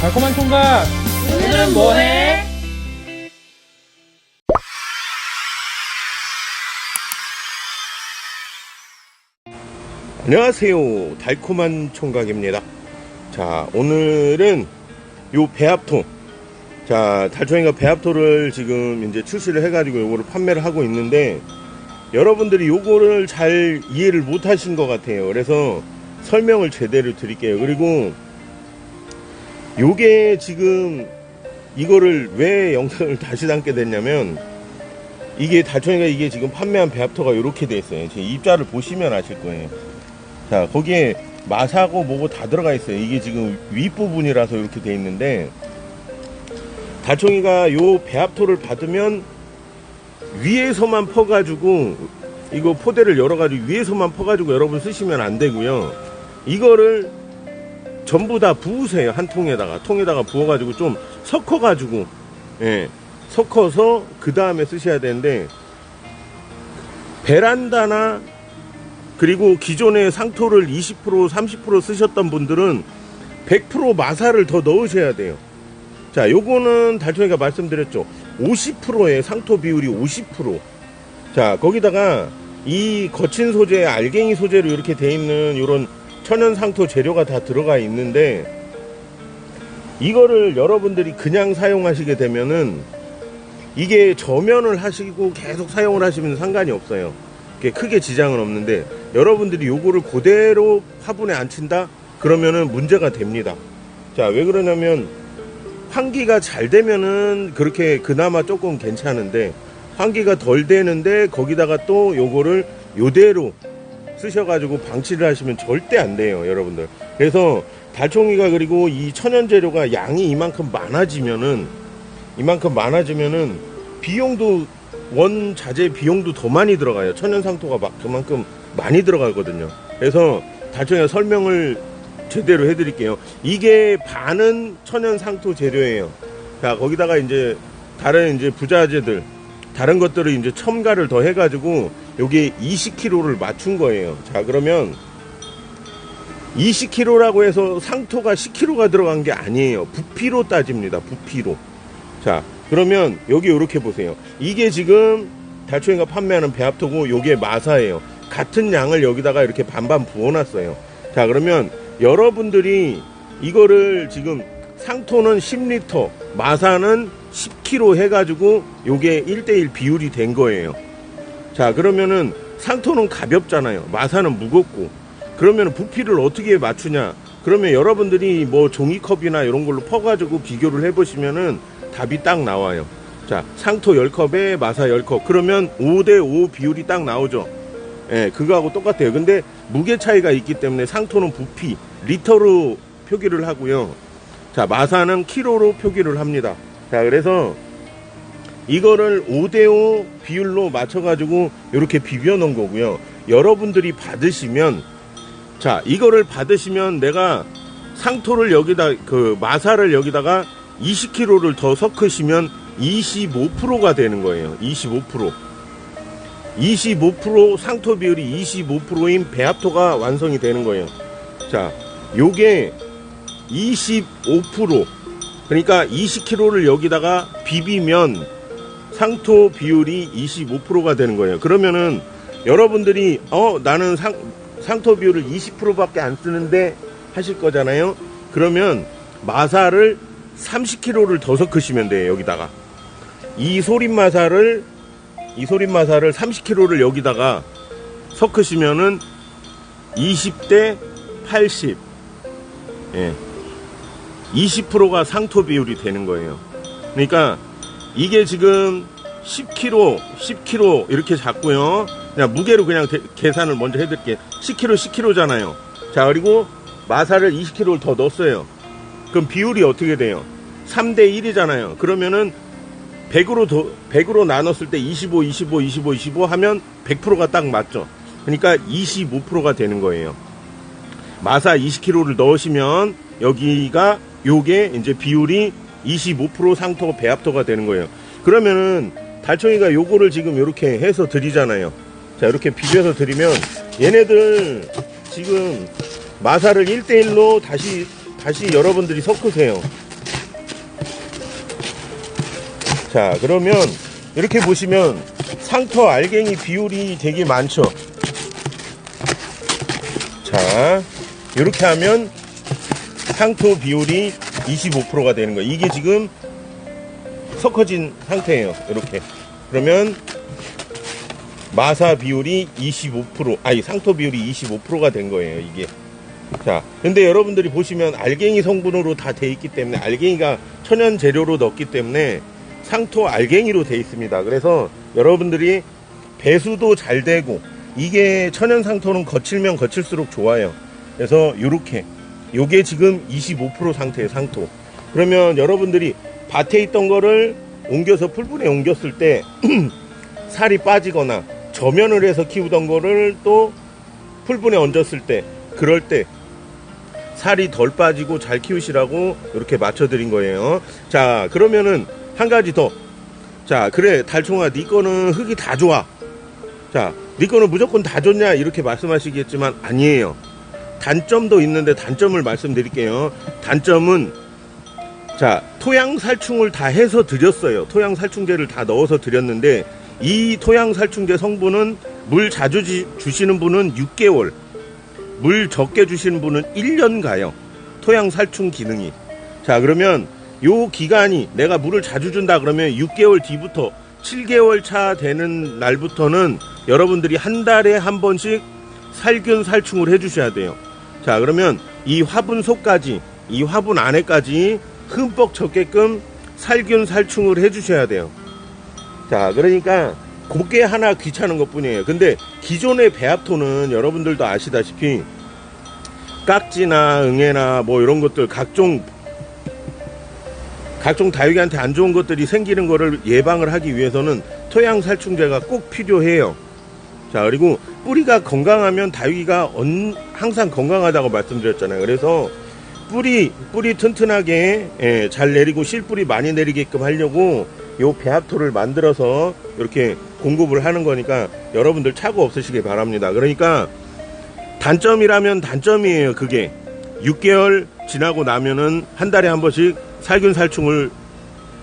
달콤한 총각 오늘은 뭐해? 안녕하세요. 달콤한 총각입니다. 자, 오늘은 요 배합토. 자, 달총이가 배합토를 지금 이제 출시를 해가지고 요거를 판매를 하고 있는데, 여러분들이 요거를 잘 이해를 못 하신 것 같아요. 그래서 설명을 제대로 드릴게요. 그리고 요게 지금 이거를 왜 영상을 다시 담게 됐냐면, 이게 달총이가 이게 지금 판매한 배합토가 이렇게 돼 있어요. 제 입자를 보시면 아실 거예요. 자, 거기에 마사고 뭐고 다 들어가 있어요. 이게 지금 윗부분이라서 이렇게 돼 있는데, 달총이가 요 배합토를 받으면 위에서만 퍼가지고, 이거 포대를 열어가지고 위에서만 퍼가지고 여러분 쓰시면 안 되고요. 이거를 전부 다 부으세요. 한 통에다가. 통에다가 부어가지고 좀 섞어가지고, 예, 섞어서 그 다음에 쓰셔야 되는데, 베란다나 그리고 기존에 상토를 20% 30% 쓰셨던 분들은 100% 마사를 더 넣으셔야 돼요. 자, 요거는 달총이가 말씀드렸죠. 50%의 상토 비율이 50%. 자, 거기다가 이 거친 소재, 알갱이 소재로 이렇게 돼 있는 이런 천연 상토 재료가 다 들어가 있는데 이거를 여러분들이 그냥 사용하시게 되면은 이게 저면을 하시고 계속 사용을 하시면 상관이 없어요. 크게 지장은 없는데 여러분들이 요거를 그대로 화분에 안 친다? 그러면은 문제가 됩니다. 자, 왜 그러냐면 환기가 잘 되면은 그렇게 그나마 조금 괜찮은데 환기가 덜 되는데 거기다가 또 요거를 요대로 쓰셔가지고 방치를 하시면 절대 안 돼요, 여러분들. 그래서 달총이가 그리고 이 천연 재료가 양이 이만큼 많아지면은 이만큼 많아지면은 비용도 원 자재 비용도 더 많이 들어가요. 천연 상토가 막 그만큼 많이 들어가거든요. 그래서 달총이가 설명을 제대로 해드릴게요. 이게 반은 천연 상토 재료예요. 자 거기다가 이제 다른 이제 부자재들 다른 것들을 이제 첨가를 더 해가지고 여기에 20kg를 맞춘 거예요. 자 그러면 20kg라고 해서 상토가 10kg가 들어간 게 아니에요. 부피로 따집니다. 부피로. 자, 그러면 여기 이렇게 보세요. 이게 지금 달초이가 판매하는 배합토고 요게 마사예요. 같은 양을 여기다가 이렇게 반반 부어놨어요. 자, 그러면 여러분들이 이거를 지금 상토는 10리터, 마사는 10kg 해가지고 요게 1대1 비율이 된 거예요. 자, 그러면은 상토는 가볍잖아요. 마사는 무겁고. 그러면 부피를 어떻게 맞추냐? 그러면 여러분들이 뭐 종이컵이나 이런 걸로 퍼가지고 비교를 해보시면은 답이 딱 나와요. 자, 상토 10컵에 마사 10컵. 그러면 5대5 비율이 딱 나오죠. 예, 그거하고 똑같아요. 근데 무게 차이가 있기 때문에 상토는 부피, 리터로 표기를 하고요. 자, 마사는 키로로 표기를 합니다. 자, 그래서 이거를 5대5 비율로 맞춰가지고 이렇게 비벼 놓은 거고요. 여러분들이 받으시면, 자, 이거를 받으시면 내가 상토를 여기다, 그 마사를 여기다가 20kg를 더 섞으시면 25%가 되는 거예요. 25%. 25% 상토 비율이 25%인 배합토가 완성이 되는 거예요. 자, 요게 25% 그러니까 20kg를 여기다가 비비면 상토 비율이 25%가 되는 거예요. 그러면은 여러분들이 어 나는 상, 상토 비율을 20%밖에 안 쓰는데 하실 거잖아요. 그러면 마사를 30kg를 더 섞으시면 돼요. 여기다가 이 소림 마사를 이 소림 마사를 30kg를 여기다가 섞으시면은 20대 80 예. 20%가 상토 비율이 되는 거예요. 그러니까 이게 지금 10kg, 10kg 이렇게 잡고요. 그냥 무게로 그냥 대- 계산을 먼저 해드릴게요. 10kg, 10kg잖아요. 자, 그리고 마사를 20kg를 더 넣었어요. 그럼 비율이 어떻게 돼요? 3대 1이잖아요. 그러면은 100으로 더, 100으로 나눴을 때 25, 25, 25, 25 하면 100%가 딱 맞죠. 그러니까 25%가 되는 거예요. 마사 20kg를 넣으시면 여기가 요게 이제 비율이 25% 상토 배합토가 되는 거예요. 그러면은 달청이가 요거를 지금 이렇게 해서 드리잖아요. 자, 이렇게 비벼서 드리면 얘네들 지금 마사를 1대1로 다시 다시 여러분들이 섞으세요. 자, 그러면 이렇게 보시면 상터 알갱이 비율이 되게 많죠. 자, 이렇게 하면 상토 비율이 25%가 되는 거예요. 이게 지금 섞어진 상태예요. 이렇게. 그러면 마사 비율이 25%, 아니 상토 비율이 25%가 된 거예요. 이게. 자, 근데 여러분들이 보시면 알갱이 성분으로 다 돼 있기 때문에 알갱이가 천연 재료로 넣었기 때문에 상토 알갱이로 돼 있습니다. 그래서 여러분들이 배수도 잘 되고 이게 천연 상토는 거칠면 거칠수록 좋아요. 그래서 요렇게 요게 지금 25% 상태의 상토. 그러면 여러분들이 밭에 있던 거를 옮겨서 풀분에 옮겼을 때 살이 빠지거나 저면을 해서 키우던 거를 또 풀분에 얹었을 때 그럴 때 살이 덜 빠지고 잘 키우시라고 이렇게 맞춰 드린 거예요. 자, 그러면은 한 가지 더. 자, 그래, 달총아, 네 거는 흙이 다 좋아. 자, 네 거는 무조건 다 좋냐? 이렇게 말씀하시겠지만 아니에요. 단점도 있는데 단점을 말씀드릴게요. 단점은 자, 토양 살충을 다 해서 드렸어요. 토양 살충제를 다 넣어서 드렸는데 이 토양 살충제 성분은 물 자주 지- 주시는 분은 6개월, 물 적게 주시는 분은 1년 가요. 토양 살충 기능이. 자, 그러면 요 기간이 내가 물을 자주 준다 그러면 6개월 뒤부터 7개월 차 되는 날부터는 여러분들이 한 달에 한 번씩 살균 살충을 해 주셔야 돼요. 자, 그러면 이 화분 속까지, 이 화분 안에까지 흠뻑 젖게끔 살균 살충을 해 주셔야 돼요. 자, 그러니까 그게 하나 귀찮은 것 뿐이에요. 근데 기존의 배합토는 여러분들도 아시다시피 깍지나 응애나 뭐 이런 것들 각종 각종 다육이한테 안 좋은 것들이 생기는 거를 예방을 하기 위해서는 토양 살충제가 꼭 필요해요. 자, 그리고 뿌리가 건강하면 다육이가 언- 항상 건강하다고 말씀드렸잖아요. 그래서 뿌리, 뿌리 튼튼하게 예, 잘 내리고 실뿌리 많이 내리게끔 하려고 요 배합토를 만들어서 이렇게 공급을 하는 거니까 여러분들 차고 없으시길 바랍니다. 그러니까 단점이라면 단점이에요. 그게 6개월 지나고 나면은 한 달에 한 번씩 살균 살충을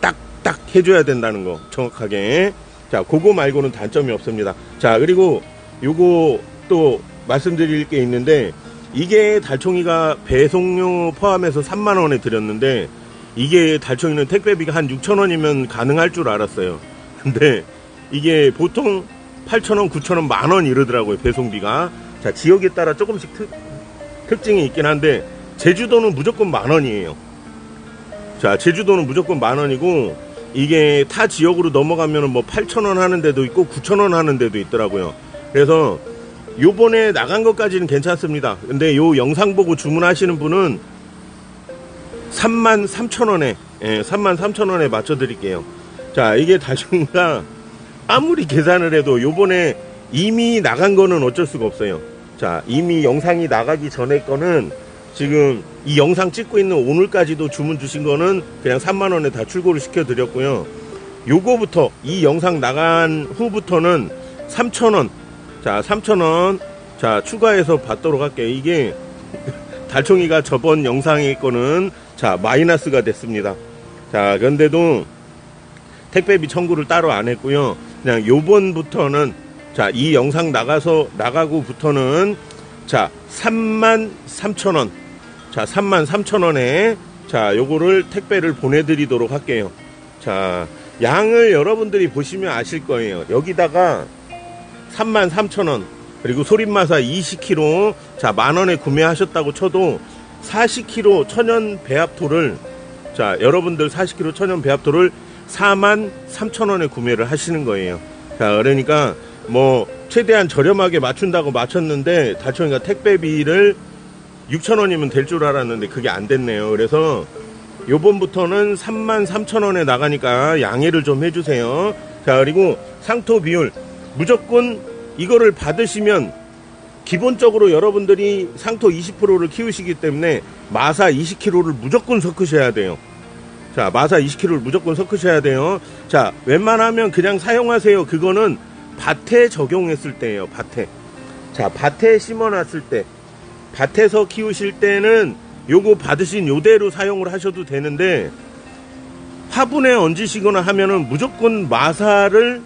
딱딱 해줘야 된다는 거 정확하게. 자, 그거 말고는 단점이 없습니다. 자, 그리고 요거 또 말씀드릴 게 있는데 이게 달총이가 배송료 포함해서 3만 원에 드렸는데 이게 달총이는 택배비가 한 6천 원이면 가능할 줄 알았어요. 근데 이게 보통 8천 원, 9천 원, 만 원 이러더라고요 배송비가. 자 지역에 따라 조금씩 특, 특징이 있긴 한데 제주도는 무조건 만 원이에요. 자 제주도는 무조건 만 원이고 이게 타 지역으로 넘어가면은 뭐 8천 원 하는 데도 있고 9천 원 하는 데도 있더라고요. 그래서 요번에 나간 것까지는 괜찮습니다. 근데 요 영상 보고 주문하시는 분은 3만 3천 원에, 예, 3만 3천 원에 맞춰 드릴게요. 자, 이게 다중가 아무리 계산을 해도 요번에 이미 나간 거는 어쩔 수가 없어요. 자, 이미 영상이 나가기 전에 거는 지금 이 영상 찍고 있는 오늘까지도 주문 주신 거는 그냥 3만 원에 다 출고를 시켜 드렸고요. 요거부터 이 영상 나간 후부터는 3천 원. 자, 3천 원. 자, 추가해서 받도록 할게요. 이게 달총이가 저번 영상의 거는 자 마이너스가 됐습니다. 자 그런데도 택배비 청구를 따로 안 했고요. 그냥 요번부터는 자 이 영상 나가서 나가고부터는 자 3만 3천 원. 자 3만 3천 원에 자 요거를 택배를 보내드리도록 할게요. 자 양을 여러분들이 보시면 아실 거예요. 여기다가 3만 3천 원 그리고 소림마사 20kg 자 만원에 구매하셨다고 쳐도 40kg 천연 배합토를 자 여러분들 40kg 천연 배합토를 4만 3천 원에 구매를 하시는 거예요 자 그러니까 뭐 최대한 저렴하게 맞춘다고 맞췄는데 달총이가 택배비를 6천 원이면 될 줄 알았는데 그게 안 됐네요 그래서 요번부터는 3만 3천 원에 나가니까 양해를 좀 해주세요 자 그리고 상토 비율 무조건 이거를 받으시면 기본적으로 여러분들이 상토 20%를 키우시기 때문에 마사 20kg를 무조건 섞으셔야 돼요. 자, 마사 20kg를 무조건 섞으셔야 돼요. 자, 웬만하면 그냥 사용하세요. 그거는 밭에 적용했을 때예요. 밭에. 자, 밭에 심어놨을 때, 밭에서 키우실 때는 요거 받으신 요대로 사용을 하셔도 되는데 화분에 얹으시거나 하면은 무조건 마사를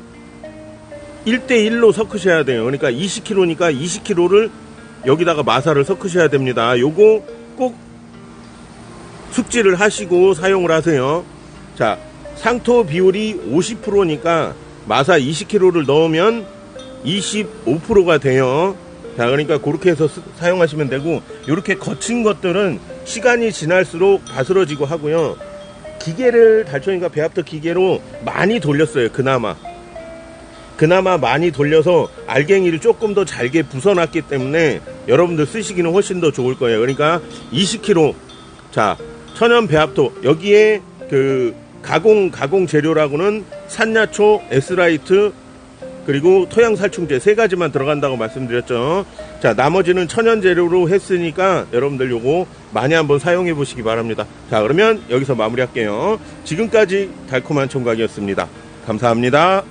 1대1로 섞으셔야 돼요. 그러니까 20kg니까 20kg를 여기다가 마사를 섞으셔야 됩니다. 요거 꼭 숙지를 하시고 사용을 하세요. 자, 상토 비율이 50%니까 마사 20kg를 넣으면 25%가 돼요. 자, 그러니까 그렇게 해서 쓰- 사용하시면 되고, 이렇게 거친 것들은 시간이 지날수록 바스러지고 하고요. 기계를 달초인가 배합터 기계로 많이 돌렸어요. 그나마. 그나마 많이 돌려서 알갱이를 조금 더 잘게 부숴놨기 때문에 여러분들 쓰시기는 훨씬 더 좋을 거예요. 그러니까 20kg. 자, 천연 배합토. 여기에 그 가공, 가공 재료라고는 산야초, 에스라이트, 그리고 토양 살충제 세 가지만 들어간다고 말씀드렸죠. 자, 나머지는 천연 재료로 했으니까 여러분들 요거 많이 한번 사용해 보시기 바랍니다. 자, 그러면 여기서 마무리 할게요. 지금까지 달콤한 총각이었습니다. 감사합니다.